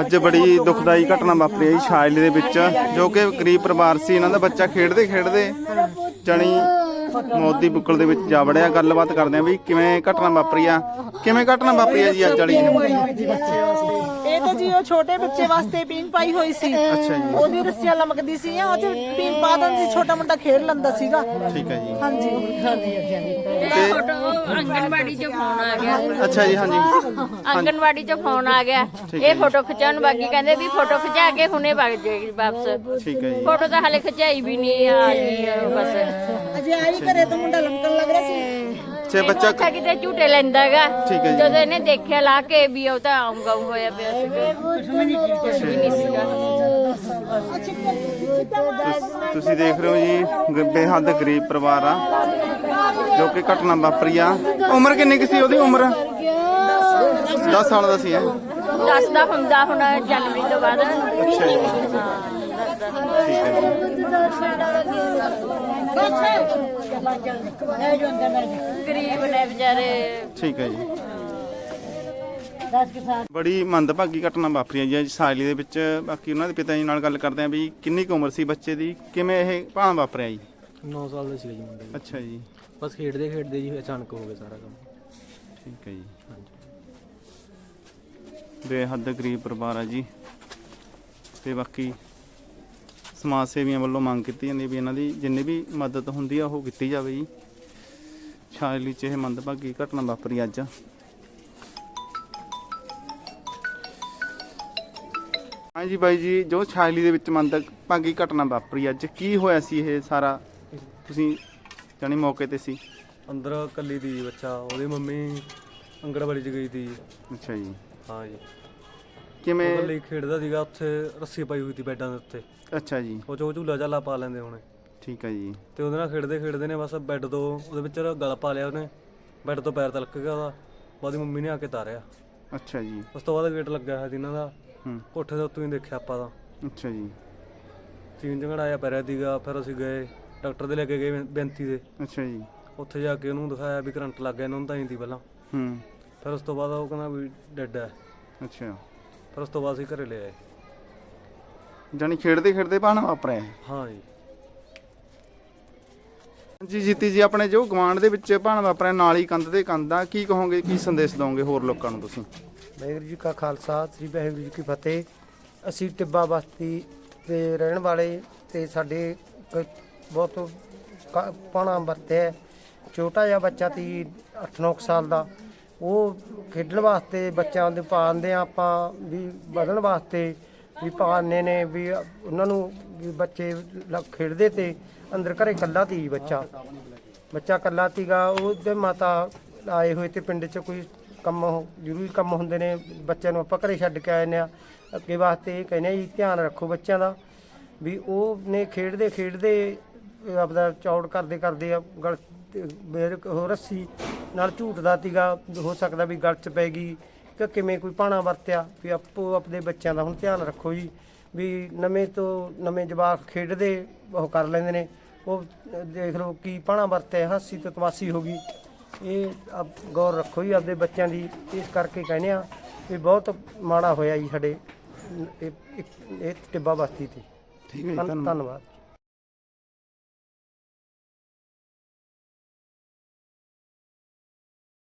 ਅੱਜ ਬੜੀ ਦੁਖਦਾਈ ਘਟਨਾ ਵਾਪਰੀ ਹੈ ਜੀ ਛਾਜਲੀ ਦੇ ਵਿੱਚ ਜੋ ਕਿ ਗਰੀਬ ਪਰਿਵਾਰ ਸੀ ਇਹਨਾਂ ਦਾ ਬੱਚਾ ਖੇਡਦੇ ਖੇਡਦੇ ਜਣੀ ਮੌਤ ਦੀ ਬੁੱਕਲ ਦੇ ਵਿੱਚ ਜਾ ਵੜਿਆ। ਗੱਲਬਾਤ ਕਰਦੇ ਆ ਵੀ ਕਿਵੇਂ ਘਟਨਾ ਵਾਪਰੀ ਆ ਕਿਵੇਂ ਘਟਨਾ ਵਾਪਰੀ ਆ ਜੀ ਅੱਜ ਵਾਲੀ ਇਹ ਤਾਂ ਜੀ ਉਹ ਛੋਟੇ ਬੱਚੇ ਵਾਸਤੇ ਪੀਣ ਪਾਈ ਹੋਈ ਸੀ। ਅੱਛਾ ਜੀ। ਉਹਦੀ ਰੱਸੀਆਂ ਲਮਕਦੀ ਸੀ ਉਹ ਚ ਪੀਣ ਪਾ ਦਿੰਦੀ ਸੀ ਛੋਟਾ ਮੁੰਡਾ ਖੇਡ ਲੈਂਦਾ ਸੀਗਾ। ਠੀਕ ਹੈ ਜੀ। ਹਾਂਜੀ। ਆਂਗਨਵਾੜੀ 'ਚ ਫੋਨ ਆ ਗਿਆ। ਅੱਛਾ ਜੀ ਹਾਂਜੀ। ਆਂਗਨਵਾੜੀ 'ਚ ਫੋਨ ਆ ਗਿਆ। ਇਹ ਫੋਟੋ ਖਿਚਾਉਣ ਬਾਕੀ ਕਹਿੰਦੇ ਵੀ ਫੋਟੋ ਖਿਚਾ ਕੇ ਹੁਣੇ ਵਗ ਜਾਏਗੀ ਵਾਪਸ। ਠੀਕ ਹੈ ਜੀ। ਫੋਟੋ ਤਾਂ ਹਲੇ ਖਿਚਾਈ ਵੀ ਨਹੀਂ ਆ ਗਈ ਬਸ। ਅਜੇ ਆਈ ਘਰੇ ਤਾਂ ਮੁੰਡਾ ਲਮਕਣ ਲੱਗ ਰਿਹਾ ਸੀ। ਛੇ ਬੱਚਾ ਅੱਛਾ ਕਿਤੇ ਝੂਟੇ ਲੈਂਦਾਗਾ। ਠੀਕ ਹੈ ਜੀ। ਜਦੋਂ ਇਹਨੇ ਦੇਖਿਆ ਲਾ ਕੇ ਵੀ ਉਹ ਤਾਂ ਆਉਂਗਾ ਹੋਇਆ ਪਿਆ ਸੀਗਾ ਕੁਝ ਵੀ ਨਹੀਂ ਸੀਗਾ। ਤੁਸ- ਤੁਸੀਂ ਦੇਖ ਰਹੇ ਹੋ ਜੀ ਗ- ਬੇਹੱਦ ਗਰੀਬ ਪਰਿਵਾਰ ਆ ਜੋ ਕਿ ਘਟਨਾ ਵਾਪਰੀ ਆ। ਉਮਰ ਕਿੰਨੀ ਕੁ ਸੀ ਉਹਦੀ ਉਮਰ? 10 ਸਾਲ ਦਾ ਸੀ ਇਹ। ਦੱਸਦਾ ਹੁੰਦਾ ਹੁਣ ਜਨਵਰੀ ਤੋਂ ਬਾਅਦ। ਅੱਛਾ ਜੀ। ਠੀਕ ਹੈ ਜੀ। ਗਰੀਬ ਨੇ ਵਿਚਾਰੇ। ਠੀਕ ਹੈ ਜੀ। ਬੜੀ ਮੰਦਭਾਗੀ ਘਟਨਾ ਵਾਪਰੀ ਹੈ ਜੀ ਸਾਇਲੀ ਦੇ ਵਿੱਚ। ਬਾਕੀ ਉਹਨਾਂ ਦੇ ਪਿਤਾ ਜੀ ਨਾਲ ਗੱਲ ਕਰਦੇ ਆ ਵੀ ਕਿੰਨੀ ਕੁ ਉਮਰ ਸੀ ਬੱਚੇ ਦੀ ਕਿਵੇਂ ਇਹ ਭਾਂ ਵਾਪਰਿਆ ਜੀ? 9 ਸਾਲ ਦਾ ਸੀਗਾ ਜੀ ਮੁੰਡਾ ਜੀ। ਅੱਛਾ ਜੀ। ਬਸ ਖੇਡਦੇ ਖੇਡਦੇ ਜੀ ਅਚਾਨਕ ਹੋ ਗਿਆ ਸਾਰਾ ਕੰਮ। ਠੀਕ ਹੈ ਜੀ। ਬੇਹੱਦ ਗਰੀਬ ਪਰਿਵਾਰ ਆ ਜੀ। ਤੇ ਬਾਕੀ ਸਮਾਜ ਸੇਵੀਆਂ ਵੱਲੋਂ ਮੰਗ ਕੀਤੀ ਜਾਂਦੀ ਵੀ ਇਹਨਾਂ ਦੀ ਜਿੰਨੀ ਵੀ ਮਦਦ ਹੁੰਦੀ ਆ ਉਹ ਕੀਤੀ ਜਾਵੇ ਜੀ। ਛਾਇਲੀ ਚ ਇਹ ਮੰਦਭਾਗੀ ਘਟਨਾ ਵਾਪਰੀ ਅੱਜ। ਹਾਂਜੀ ਬਾਈ ਜੀ ਜੋ ਛਾਇਲੀ ਦੇ ਵਿੱਚ ਮੰਦਭਾਗੀ ਘਟਨਾ ਵਾਪਰੀ ਅੱਜ ਕੀ ਹੋਇਆ ਸੀ ਇਹ ਸਾਰਾ? ਤੁਸੀਂ ਜਾਨੀ ਮੌਕੇ ਤੇ ਸੀ। ਅੰਦਰ ਕੱਲੀ ਦੀ ਬੱਚਾ ਉਹਦੀ ਮੰਮੀ ਅੰਗੜਵਾੜੀ ਚ ਗਈ ਤੀ ਅੱਛਾ ਜੀ। ਹਾਂ ਜੀ। ਕਿਵੇਂ? ਉਹ ਕੱਲੀ ਖੇਡਦਾ ਸੀਗਾ ਉੱਥੇ ਰੱਸੀ ਪਾਈ ਹੋਈ ਸੀ ਬੈੱਡਾਂ ਦੇ ਉੱਤੇ। ਅੱਛਾ ਜੀ। ਉਹ ਚੋ ਝੂਲਾ ਝਾਲਾ ਪਾ ਲੈਂਦੇ ਹੁਣੇ। ਠੀਕ ਹੈ ਜੀ। ਤੇ ਉਹਦੇ ਨਾਲ ਖੇਡਦੇ ਖੇਡਦੇ ਨੇ ਬਸ ਬੈੱਡ ਤੋਂ ਉਹਦੇ ਵਿੱਚ ਗਲ ਪਾ ਲਿਆ ਉਹਨੇ। ਬੈੱਡ ਤੋਂ ਪੈਰ ਤਲਕ ਗਿਆ ਉਹਦਾ। ਉਹਦੀ ਮੰਮੀ ਨੇ ਆ ਕੇ ਤਾਰਿਆ। ਅੱਛਾ ਜੀ। ਉਸ ਤੋਂ ਬਾਅਦ ਗੇਟ ਲੱਗਿਆ ਹੋਇਆ ਸੀ ਇਹਨਾਂ ਦਾ। ਹੂੰ। ਕੋਠੇ ਦੇ ਉੱਤੋਂ ਹੀ ਦੇਖਿਆ ਆਪਾਂ ਤਾਂ। ਅੱਛਾ ਜੀ। ਚੀਨ ਝਗੜਾਇਆ ਪੈ ਰਿਹਾ ਸੀਗਾ ਫਿਰ ਅਸੀਂ ਗਏ ਡਾਕਟਰ ਦੇ ਲੈ ਕੇ ਗਏ ਬੈਂਤੀ ਦੇ ਅੱਛਾ ਜੀ। ਉੱਥੇ ਜਾ ਕੇ ਉਹਨੂੰ ਦਿਖਾਇਆ ਵੀ ਕਰੰਟ ਲੱਗ ਗਿਆ ਇਹਨਾਂ ਨੂੰ ਤਾਂ ਹੀ ਸੀ ਪਹਿਲਾਂ। ਹੂੰ। ਫਿਰ ਉਸ ਤੋਂ ਬਾਅਦ ਉਹ ਕਹਿੰਦਾ ਵੀ ਡੈਡ ਹੈ ਅੱਛਾ। ਫਿਰ ਉਸ ਤੋਂ ਬਾਅਦ ਅਸੀਂ ਘਰੇ ਲੈ ਆਏ। ਜਾਨੀ ਖੇਡਦੇ ਖੇਡਦੇ ਪਾਣਾ ਵਾਪਰਿਆ ਇਹ। ਹਾਂ ਜੀ। ਜੀ ਜੀਤੀ ਜੀ ਆਪਣੇ ਜੋ ਗਵਾਂਡ ਦੇ ਵਿੱਚ ਪਾਣਾ ਵਾਪਰਿਆ ਨਾਲ ਹੀ ਕੰਧ ਤੇ ਕੰਧ ਆ ਕੀ ਕਹੋਗੇ ਕੀ ਸੰਦੇਸ਼ ਦਵੋਗੇ ਹੋਰ ਲੋਕਾਂ ਨੂੰ ਤੁਸੀਂ? ਵਾਹਿਗੁਰੂ ਜੀ ਕਾ ਖਾਲਸਾ ਸ੍ਰੀ ਵਾਹਿਗੁਰੂ ਜੀ ਕੀ ਫਤਿਹ। ਅਸੀਂ ਟਿੱਬਾ ਬਸਤੀ ਦੇ ਰਹਿਣ ਵਾਲੇ ਤੇ ਸਾਡੇ ਬਹੁਤ ਕ- ਪਾਣਾ ਵਰਤਿਆ ਹੈ। ਛੋਟਾ ਜਿਹਾ ਬੱਚਾ ਤੀ 8-9 ਸਾਲ ਦਾ। ਉਹ ਖੇਡਣ ਵਾਸਤੇ ਬੱਚਿਆਂ ਦੇ ਪਾਉਂਦੇ ਆ ਆਪਾਂ ਵੀ ਵਧਣ ਵਾਸਤੇ ਵੀ ਪਾਉਂਦੇ ਨੇ ਵੀ ਉਹਨਾਂ ਨੂੰ ਵੀ ਬੱਚੇ ਲ- ਖੇਡਦੇ ਤੇ ਅੰਦਰ ਘਰੇ ਕੱਲਾ ਤੀ ਬੱਚਾ। ਬੱਚਾ ਕੱਲਾ ਤੀਗਾ ਉਹਦੇ ਮਾਤਾ ਆਏ ਹੋਏ ਤੇ ਪਿੰਡ 'ਚ ਕੋਈ ਕੰਮ ਜ਼ਰੂਰੀ ਕੰਮ ਹੁੰਦੇ ਨੇ, ਬੱਚਿਆਂ ਨੂੰ ਆਪਾਂ ਘਰੇ ਛੱਡ ਕੇ ਆਏ ਨੇ ਆ। ਅੱਗੇ ਵਾਸਤੇ ਇਹ ਕਹਿੰਦੇ ਆ ਜੀ, ਧਿਆਨ ਰੱਖੋ ਬੱਚਿਆਂ ਦਾ ਵੀ ਉਹ ਨੇ ਖੇਡਦੇ ਖੇਡਦੇ ਆਪਦਾ ਚੌੜ ਕਰਦੇ ਕਰਦੇ ਆ, ਗਲ ਤੇ ਮੇਰ ਉਹ ਰੱਸੀ ਨਾਲ ਝੂਟਦਾ ਤੀਗਾ ਹੋ ਸਕਦਾ ਵੀ ਗਲ 'ਚ ਪੈ ਗਈ ਕਿ ਕਿਵੇਂ ਕੋਈ ਪਾਣਾ ਵਰਤਿਆ ਵੀ ਆਪੋ ਆਪਣੇ ਬੱਚਿਆਂ ਦਾ ਹੁਣ ਧਿਆਨ ਰੱਖੋ ਜੀ ਵੀ ਨਵੇਂ ਤੋਂ ਨਵੇਂ ਜਵਾਕ ਖੇਡਦੇ ਉਹ ਕਰ ਲੈਂਦੇ ਨੇ। ਉਹ ਦੇਖ ਲਓ ਕੀ ਪਾਣਾ ਵਰਤਿਆ ਹਾਸੀ ਤੋਂ ਤਮਾਸੀ ਹੋ ਗਈ। ਇਹ ਆਪ ਗੌਰ ਰੱਖੋ ਜੀ ਆਪਦੇ ਬੱਚਿਆਂ ਦੀ ਇਸ ਕਰਕੇ ਕਹਿੰਦੇ ਆ ਵੀ ਬਹੁਤ ਮਾੜਾ ਹੋਇਆ ਜੀ ਸਾਡੇ ਇਹ ਇਹ- ਟਿੱਬਾ ਬਸਤੀ ਤੇ। ਠੀਕ ਹੈ ਧੰਨਵਾਦ।